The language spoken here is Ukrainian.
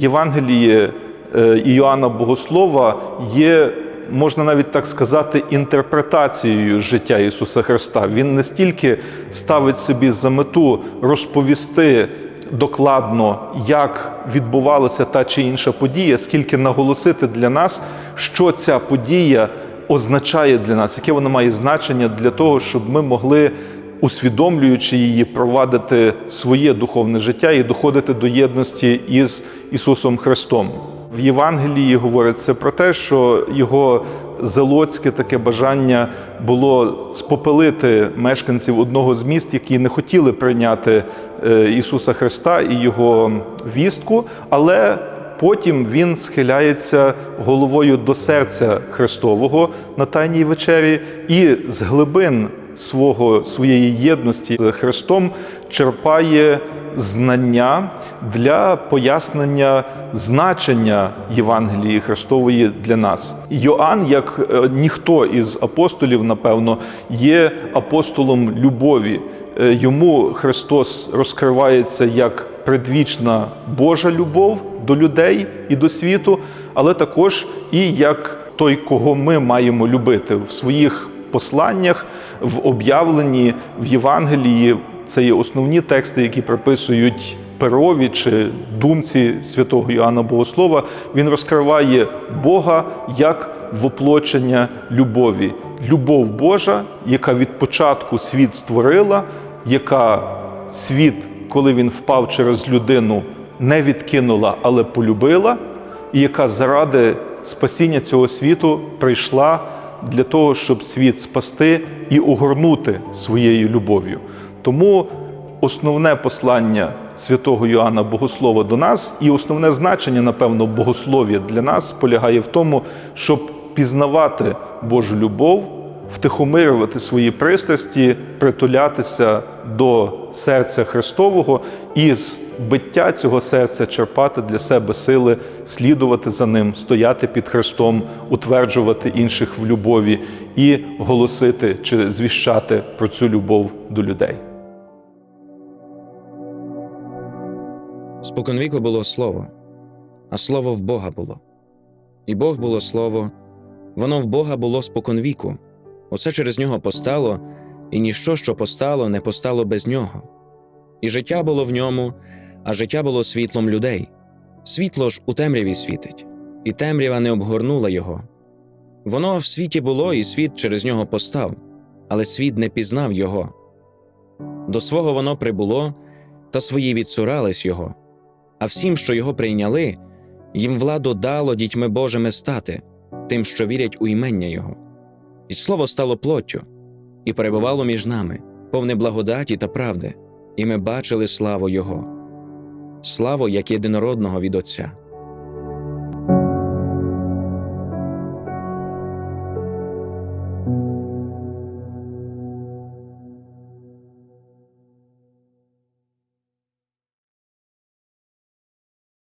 Євангеліє е, Іоанна Богослова є, можна навіть так сказати, інтерпретацією життя Ісуса Христа. Він не стільки ставить собі за мету розповісти докладно, як відбувалася та чи інша подія, скільки наголосити для нас, що ця подія означає для нас, яке вона має значення для того, щоб ми могли, усвідомлюючи її, провадити своє духовне життя і доходити до єдності із Ісусом Христом. В Євангелії говориться про те, що його зелоцьке таке бажання було спопелити мешканців одного з міст, які не хотіли прийняти е, Ісуса Христа і Його вістку, але Потім він схиляється головою до серця Христового на Тайній вечері і з глибин свого, своєї єдності з Христом черпає знання для пояснення значення Євангелії Христової для нас. Йоанн, як е, ніхто із апостолів, напевно, є апостолом любові. Е, Йому Христос розкривається як предвічна Божа любов до людей і до світу, але також і як той, кого ми маємо любити в своїх посланнях, в об'явленні в Євангелії. Це є основні тексти, які приписують перові чи думці святого Іоанна Богослова. Він розкриває Бога як воплочення любові. Любов Божа, яка від початку світ створила, яка світ, коли він впав через людину, не відкинула, але полюбила, і яка заради спасіння цього світу прийшла для того, щоб світ спасти і огорнути своєю любов'ю. Тому основне послання святого Йоанна Богослова до нас, і основне значення, напевно, богослов'я для нас полягає в тому, щоб пізнавати Божу любов, втихомирювати свої пристрасті, притулятися до серця Христового і з биття цього серця черпати для себе сили, слідувати за ним, стояти під Христом, утверджувати інших в любові і голосити чи звіщати про цю любов до людей. Споконвіку було слово, а слово в Бога було. І Бог було слово, воно в Бога було споконвіку. Усе через нього постало, і ніщо, що постало, не постало без нього. І життя було в ньому, а життя було світлом людей. Світло ж у темряві світить, і темрява не обгорнула його. Воно в світі було, і світ через нього постав, але світ не пізнав його. До свого воно прибуло, та свої відсурались його. А всім, що його прийняли, їм владу дало дітьми Божими стати, тим, що вірять у імення Його. І слово стало плоттю, і перебувало між нами, повне благодаті та правди, і ми бачили славу Його, славу як єдинородного від Отця,